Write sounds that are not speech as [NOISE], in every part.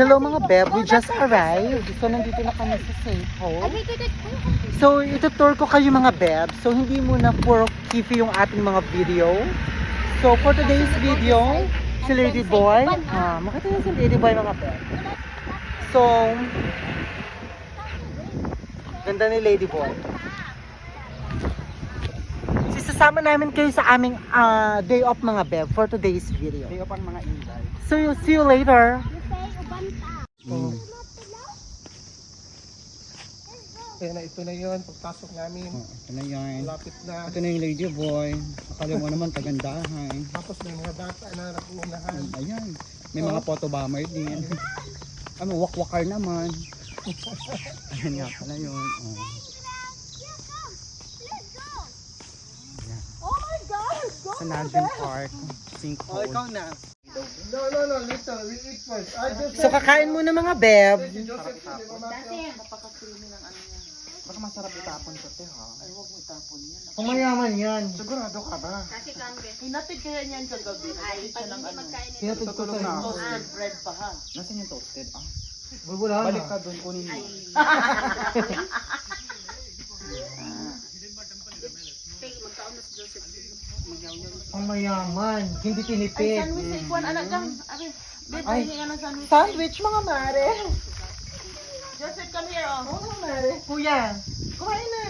Hello mga beb, we just arrived. So nandito na kami sa Safe Home. So itutour ko kayo mga beb. So hindi muna puro kifi yung ating mga video. So for today's video, si Lady Boy. Ah, makita niyo si Lady Boy mga beb. So, ganda ni Lady Boy. Sisasama namin kayo sa aming ah, day off mga beb for today's video. Kayo pang mga inday. So you see you later. Mm. Kaya na ito na yun, pagpasok namin, Oh, ito na yan. malapit na. Ito na yung lady boy. Akala mo naman kagandahan. Tapos may mga bata na nakuunahan. Ayan. May mga photo bomber din. [LAUGHS] Ano, wakwakar naman. Ayan nga pala yun. Oh. Sa Nandun Park. Sinkhole. na. No, no, no, listen, we eat first. I just So kakain muna mga beb. si Joseph, si Mama. Baka masarap itapon ko, te, ha? Ay, huwag mo itapon yan. Kung mayaman yan. Sigurado ka ba? Hinatid kaya niyan sa gabi. Ay, siya ng ano. Hinatid ko Tutulog na ako. sa'yo. bread pa, ha? Nasaan yung toasted, ah? Wala Balik na. ka doon, kunin mo. [LAUGHS] Ang mayaman. Hindi tinipid. Kuan anak kang, abi, babe, Ay. pahingi ka ng sandwich. Sandwich mga mare. Joseph, come here, oh. Oo mare. Kuya, kumain na.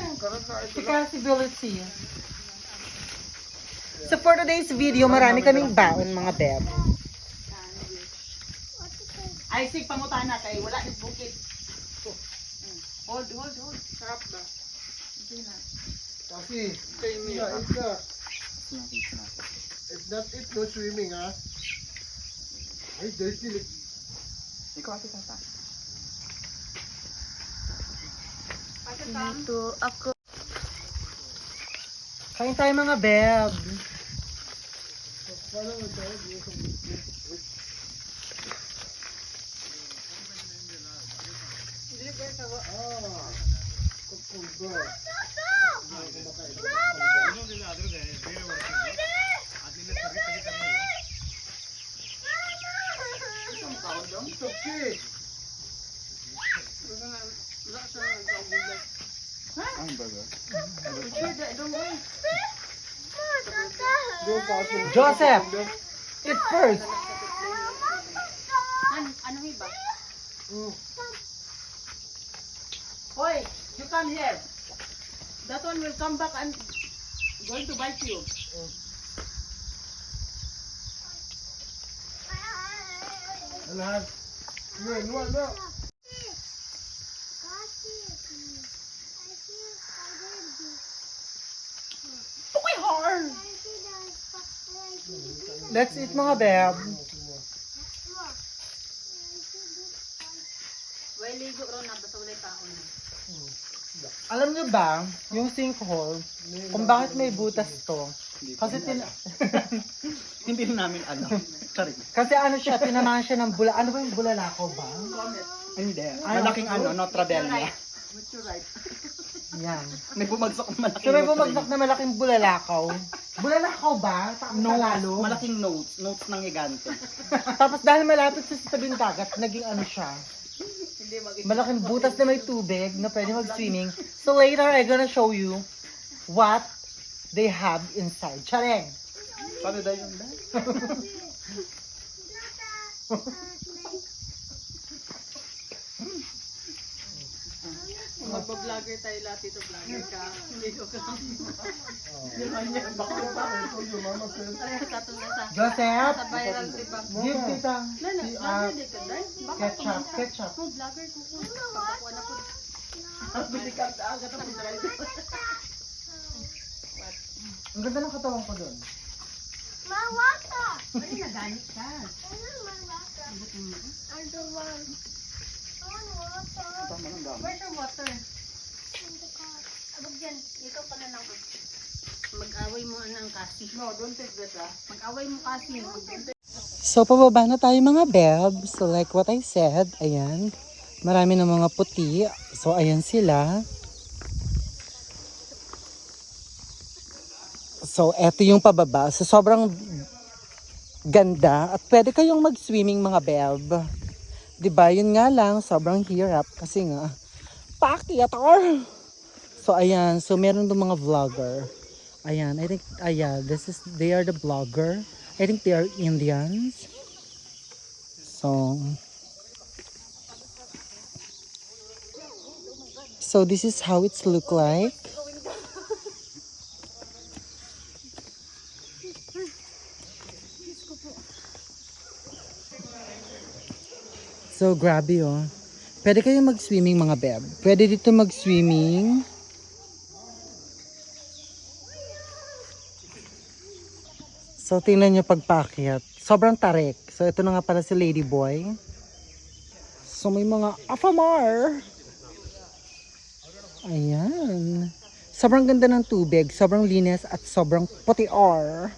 Accessibility. So for today's video, marami kaming baon mga beb. Ay, sig pangutana kay wala ni bukid. Hold, hold, hold. Sarap ba? Hindi na. Kasi, yeah, it's, uh, it's not it, no swimming, ha? Ay, dirty. Ikaw, ate, tata. Dito ako. Kain tayo mga beb. It's okay. Ang burger. Go, pasok. Joseph, eat first. Ano, ano ba? Mm. Hoy, you come here. That one will come back and going to bite you. Lahat. No, no, no. Let's eat mga beb. Alam niyo ba, yung sinkhole, kung bakit may butas to, kasi tin [LAUGHS] Hindi namin alam. Sorry. kasi ano siya, tinamaan siya ng bula, ano ba yung bulalakaw ba? Hindi. Malaking ano, Notre Dame. But you're right. Yan. May bumagsak na malaking So may bumagsak na malaking bulalakaw. Bulalakaw ba? Tapos lalo. Malaking notes. Notes ng higante. [LAUGHS] Tapos dahil malapit sa tabing dagat, naging ano siya. Malaking butas na may tubig na pwede mag-swimming. So later, I'm gonna show you what they have inside. Chareng! Paano daw yun, dad? [LAUGHS] Magpa-vlogger tayo lahat dito, vlogger ka. Ligo ka. Joseph! Sa viral, di ba? Give tita. Lalo, Si, vlogger ah, di ka, dahil. Baka ketchup, ketchup. Ako, vlogger ko. Na ko. Ang aga ng driver. Ang ganda ng katawan ko doon. Ay, naganit ka. Where's your water? Mag-away mo ang kasi. No, don't take that ah. Mag-away mo kasi. So, pababa na tayo mga beb. So, like what I said, ayan. Marami ng mga puti. So, ayan sila. So, eto yung pababa. So, sobrang ganda. At pwede kayong mag-swimming mga beb. 'Di ba? Yun nga lang, sobrang hirap kasi nga pakyator. So ayan, so meron doon mga vlogger. Ayan, I think ayan, this is they are the vlogger. I think they are Indians. So So this is how it's look like. So, grabe oh. Pwede kayo mag-swimming mga beb. Pwede dito mag-swimming. So, tingnan nyo pagpakyat. Sobrang tarik. So, ito na nga pala si Ladyboy. So, may mga afamar. Ayan. Sobrang ganda ng tubig. Sobrang linis at sobrang puti-or.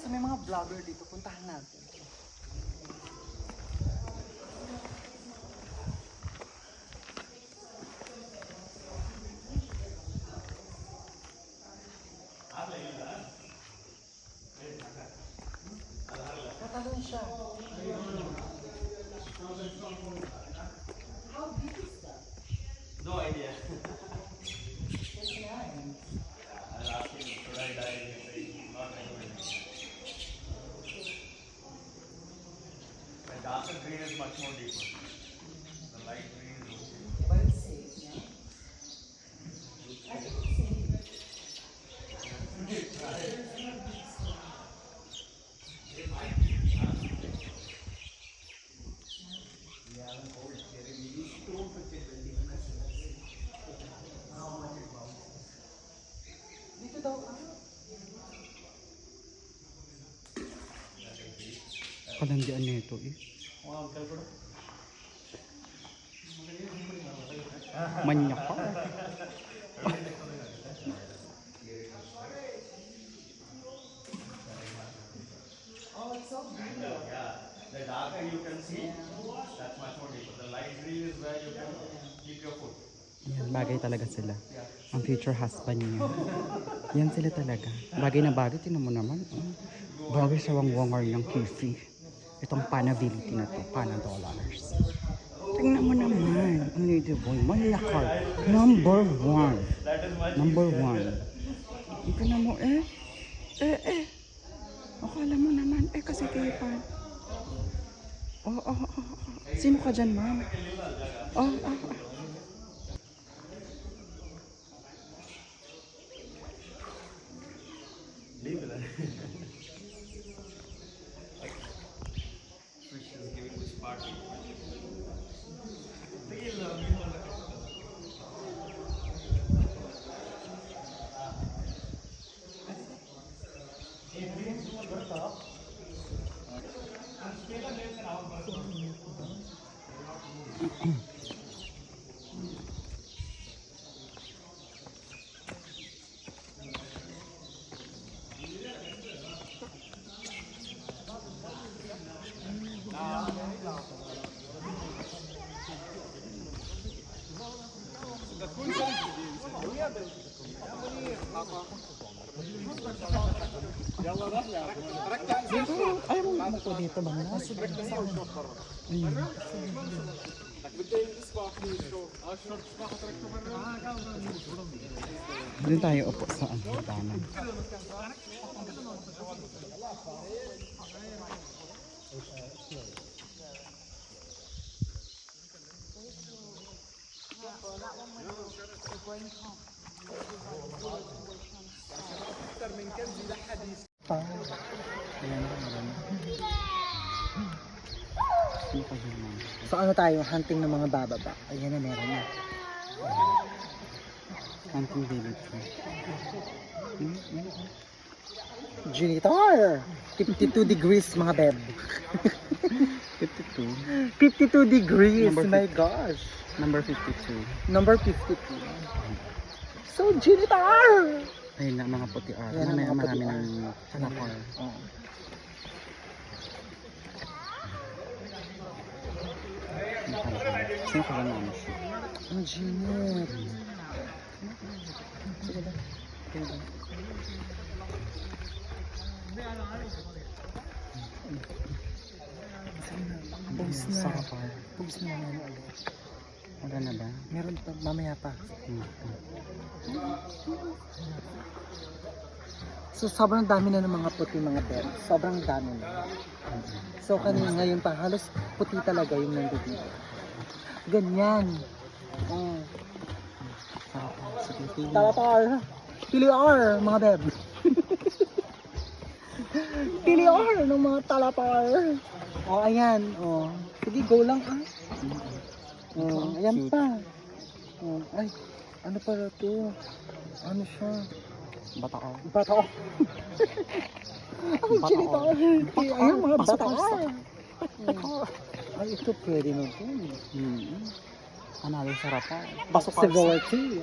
So, may mga vlogger dito. Kalandian nito eh. Manyak ka. The darker you can see, that's much more. The light green is where you can keep your foot. Yan, bagay talaga sila. Ang future husband niya. Yan sila talaga. Bagay na bagay, tinan mo naman. Oh. Bagay sa wangwangar ng Kifi. Itong panability na to, pana dollars. Tingnan mo naman, ang lady boy, malakad. Number one. Number one. Tingnan mo, eh, eh, eh. Akala mo naman, eh, kasi kipan. Oh, oh, oh, oh. Sino ka dyan, ma'am? Oh, oh, oh. Fish Dito, ayaw mo mo po dito bang? Ayun. Doon tayo upo sa ang na, marami. Ano pa yun, ma'am? So ano tayo, hunting ng mga bababa. Ayan na, meron na. Hunting village. Hmm? Hmm? Genitor! 52 degrees mga beb. 52. 52 degrees, Number my gosh. Number 52. Number 52. So, genitor! Ayun na, mga puti ar. Ayan ang Mamaya mga marami puti ar. ng talakor. Oh. Sino ka ba namin siya? Ang ginit. Sige ba? Sige ba? Pause na. Sarap ar. Pause na ano ulit. Wala na ba? Meron pa, mamaya pa. Hmm. So, sobrang dami na ng mga puti mga bed. Sobrang dami na. So, kanina ngayon pa, halos puti talaga yung nandito. Ganyan. Oh. Ar. Sige. Talapar. Piliar, mga beb. Piliar ng mga talapar. Oh, ayan. Oh. Sige, go lang ah. Oh, ayan Cute. pa. Oh, ay, ano pala to? Ano siya? Bata ar. Bato. [LAUGHS] Ang Bato. chilito. Ayan mga pasok. Ay, ito pwede na to. Hmm. Analo sarap ar. Pasok sa Goethe. [LAUGHS]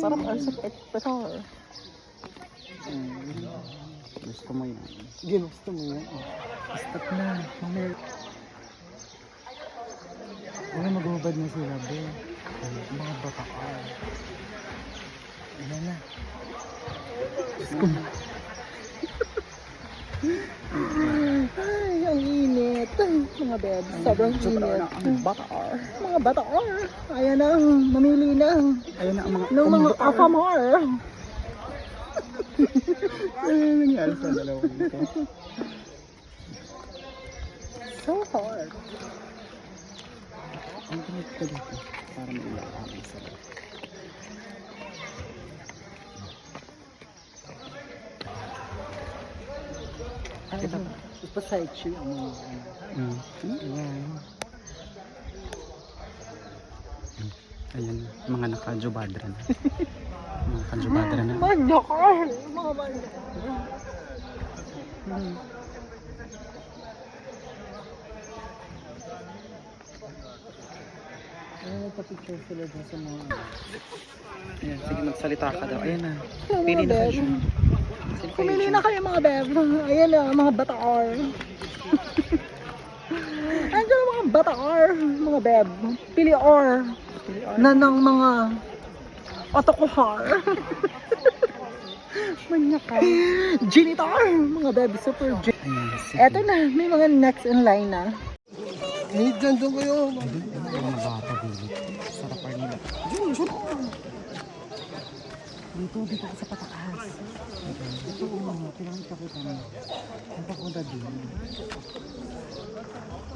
Sarap ar sa pekpek ar. Mm. Gusto mo yan. Ginusto mo yan. Oh. Stop na. Mamaya. Ay, maghubad na sila, be. Mga bata ar. Ayan na. Ay, ang init. Mga bed. Sobrang init. Ang bata ar. Mga bataor. Ayan na. Mamili na. Ayun na ang mga Ng mga afamar. [LAUGHS] Ano nangyari sa dalawang ito? So hard. Ang pinit ko dito para mailawan sila. Ay, ipaside siya ang mga Mm. Ayan. Ayan, mga nakajubadra na. mga nakajubadra na. [LAUGHS] Mandakar! Mga mandakar. Hmm. Ay, nagpa-picture sila dun sa mga... Ayan, sige magsalita ka daw. Ayan na. Pili na kayo. Pumili na kayo mga beb. Ayan na, mga bataar. Andiyan ang mga bataar, mga beb. Pilior. Na ng mga otokuhar. [LAUGHS] Manyakar. Genitar, mga beb. Super gen. Eto na, may mga next in line na. Hey, dyan doon kayo. Mga bata dito. Sarap pa nila. Dito, dito sa pataas. Ito, ano, pinakita kita mo. Ang papunta din.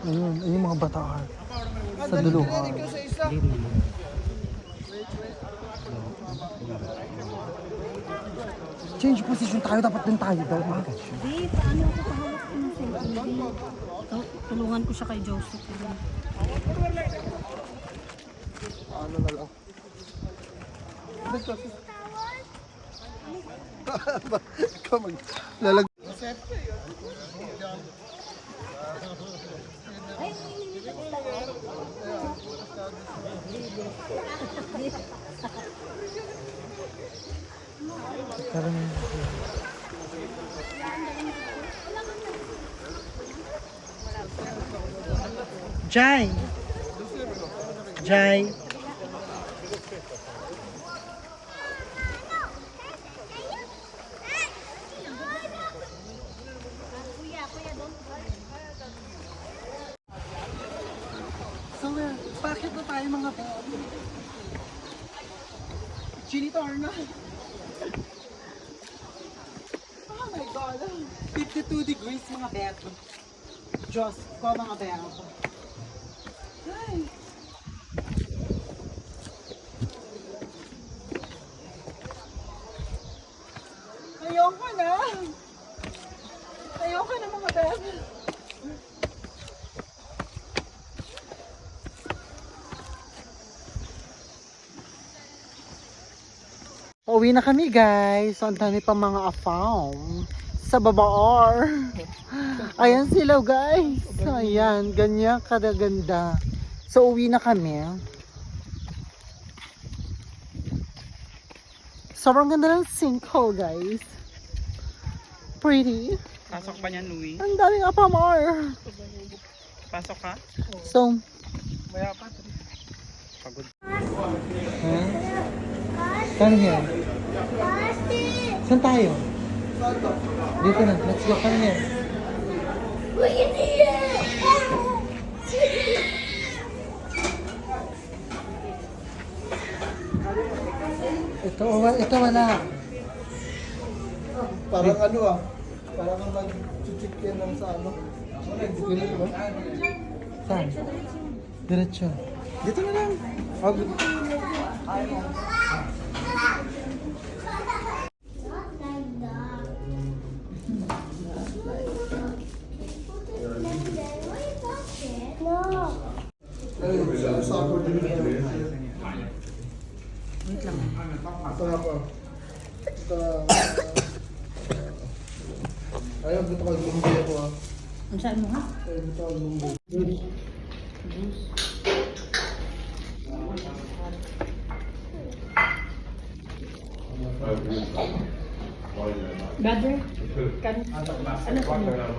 Ayun, ayun yung mga bataar. Sa duluhan. Dito. Change position tayo, dapat dun tayo daw. Ah. Di, paano ako pahawak ko ng cellphone? Tu- Tulungan ko siya kay Joseph. Jai! Jai! dito tayo mga beb. Chinitor na. Oh my God. 52 degrees mga beb. Diyos ko mga beb. Ay. Ayoko na. Mga beb. Pauwi na kami guys. Ang dami pa mga afam sa babaor. Ayan sila guys. Ayan, ganyan kadaganda. So, uwi na kami. Sobrang ganda ng sinkhole guys. Pretty. Pasok pa niyan, Louie. Ang daming apamar. Pasok ka? So, Maya pa. Pagod. huh? Come here. Saan tayo? Dito na. Let's go. Look at this! Ito, wa- ito wala. Parang ano ah, parang ang mag-chichik yan ng sa ano. Ganito ba? Saan? Diretso. Dito na lang. Ah,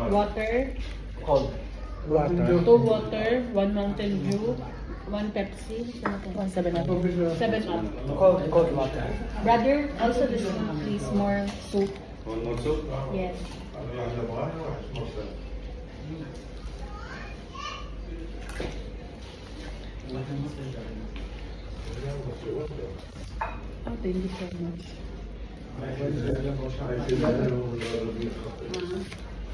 Water, Cold. Water. two water, one Mountain Dew, one Pepsi, one Seven Up. Seven Up. Cold, cold water. Brother, also this one, please, more soup. One more soup? Yes. Oh, thank you so much.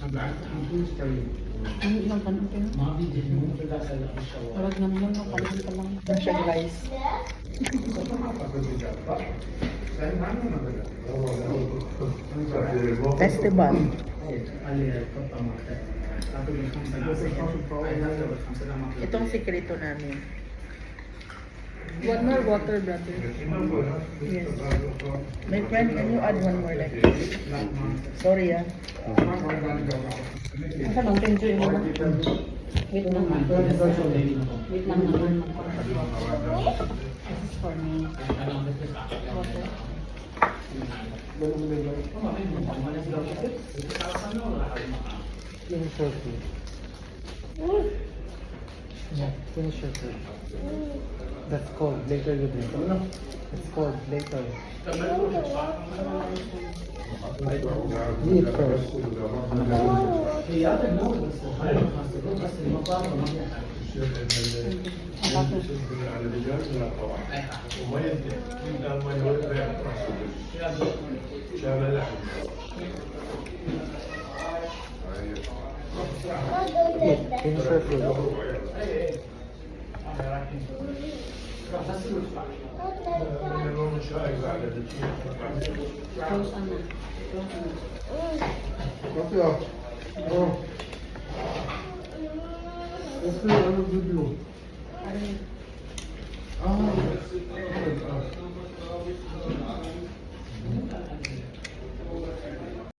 Ano lang tanong kayo? Tawag naman lang, kapalit ka lang. Siya guys. Festival. Itong sikreto namin. One more water, brother. Yes. My friend, can you add one more like this? Sorry ah. Asa Dew mo na? Wait lang. Wait lang naman. This is for me. Water. Finish your food. Yeah, finish your food. That's cold. Later you drink. It's cold. Later. Finish your. Close on na. Close on na. Kasi ah. Oh. Kasi ano video? Ano yun? Ah.